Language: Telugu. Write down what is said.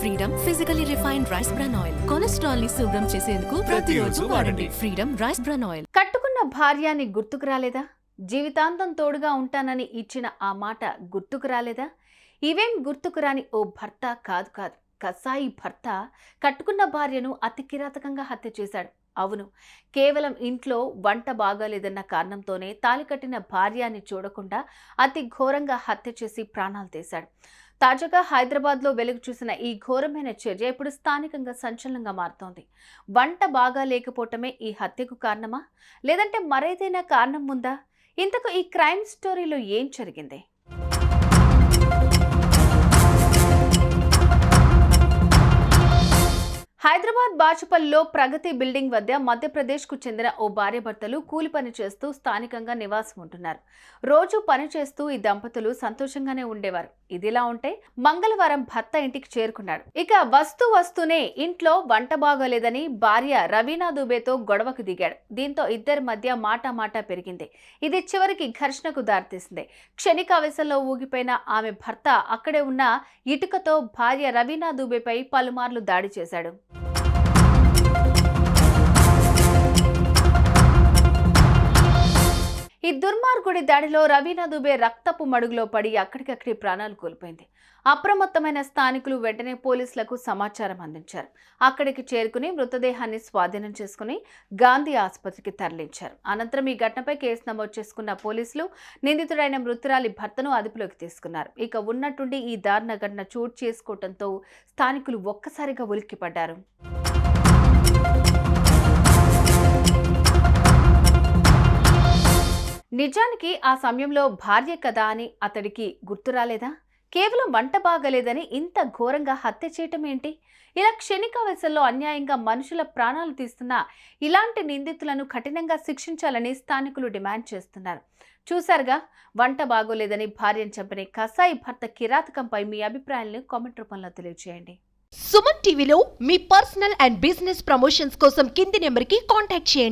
Freedom physically refined rice bran oil కొలెస్ట్రాల్ని శుభ్రం చేసేందుకు ప్రతిరోజు వాడండి. ఫ్రీడమ్ రైస్ బ్రాన్ ఆయిల్ కట్టుకున్న భార్యాని గుర్తుకు రాలేదా? జీవితాంతం తోడుగా ఉంటానని ఇచ్చిన ఆ మాట గుర్తుకు రాలేదా? ఇవేం గుర్తుకు రాని ఓ భర్త కాదు కాదు. కసాయి భర్త కట్టుకున్న భార్యను అతి కిరాతకంగా హత్య చేశాడు. అవును. కేవలం ఇంట్లో వంట బాగాలేదన్న కారణంతోనే తాలికట్టిన కట్టిన చూడకుండా అతి ఘోరంగా హత్య చేసి ప్రాణాలు తీశాడు. తాజాగా హైదరాబాద్లో వెలుగు చూసిన ఈ ఘోరమైన చర్య ఇప్పుడు స్థానికంగా సంచలనంగా మారుతోంది. వంట బాగా లేకపోవటమే ఈ హత్యకు కారణమా? లేదంటే మరేదైనా కారణం ఉందా? ఇంతకు ఈ క్రైమ్ స్టోరీలో ఏం జరిగింది? హైదరాబాద్ బాచుపల్లిలో ప్రగతి బిల్డింగ్ వద్ద మధ్యప్రదేశ్కు చెందిన ఓ భార్యాభర్తలు కూలి పని చేస్తూ స్థానికంగా నివాసం ఉంటున్నారు. రోజు పని చేస్తూ ఈ దంపతులు సంతోషంగానే ఉండేవారు. ఇదిలా ఉంటే మంగళవారం భర్త ఇంటికి చేరుకున్నాడు. ఇక వస్తూ వస్తూనే ఇంట్లో వంట బాగోలేదని భార్య రవీనా దుబేతో గొడవకు దిగాడు. దీంతో ఇద్దరి మధ్య మాట మాట పెరిగింది. ఇది చివరికి ఘర్షణకు దారితీసింది. క్షణికావేశంలో ఊగిపోయిన ఆమె భర్త అక్కడే ఉన్న ఇటుకతో భార్య రవీనా దుబేపై పలుమార్లు దాడి చేశాడు. ఈ దుర్మార్గుడి దాడిలో రవీనా దుబే రక్తపు మడుగులో పడి అక్కడికక్కడి ప్రాణాలు కోల్పోయింది. అప్రమత్తమైన స్థానికులు వెంటనే పోలీసులకు సమాచారం అందించారు. అక్కడికి చేరుకుని మృతదేహాన్ని స్వాధీనం చేసుకుని గాంధీ ఆసుపత్రికి తరలించారు. అనంతరం ఈ ఘటనపై కేసు నమోదు చేసుకున్న పోలీసులు నిందితుడైన మృతురాలి భర్తను అదుపులోకి తీసుకున్నారు. ఇక ఉన్నట్టుండి ఈ దారుణ ఘటన చోటు చేసుకోవడంతో స్థానికులు ఒక్కసారిగా ఉలిక్కిపడ్డారు. నిజానికి ఆ సమయంలో భార్య కదా అని అతడికి గుర్తు రాలేదా? కేవలం వంట బాగలేదని ఇంత ఘోరంగా హత్య చేయటం ఏంటి? ఇలా క్షణికావేశంలో అన్యాయంగా మనుషుల ప్రాణాలు తీస్తున్న ఇలాంటి నిందితులను కఠినంగా శిక్షించాలని స్థానికులు డిమాండ్ చేస్తున్నారు. చూశారుగా వంట బాగోలేదని భార్యను చంపిన కసాయి భర్త కిరాతకంపై మీ అభిప్రాయాలను కామెంట్ రూపంలో తెలియజేయండి సుమన్ టీవీలో మీ పర్సనల్ అండ్ బిజినెస్ ప్రమోషన్స్ కోసం కింది నెంబర్కి కాంటాక్ట్ చేయండి.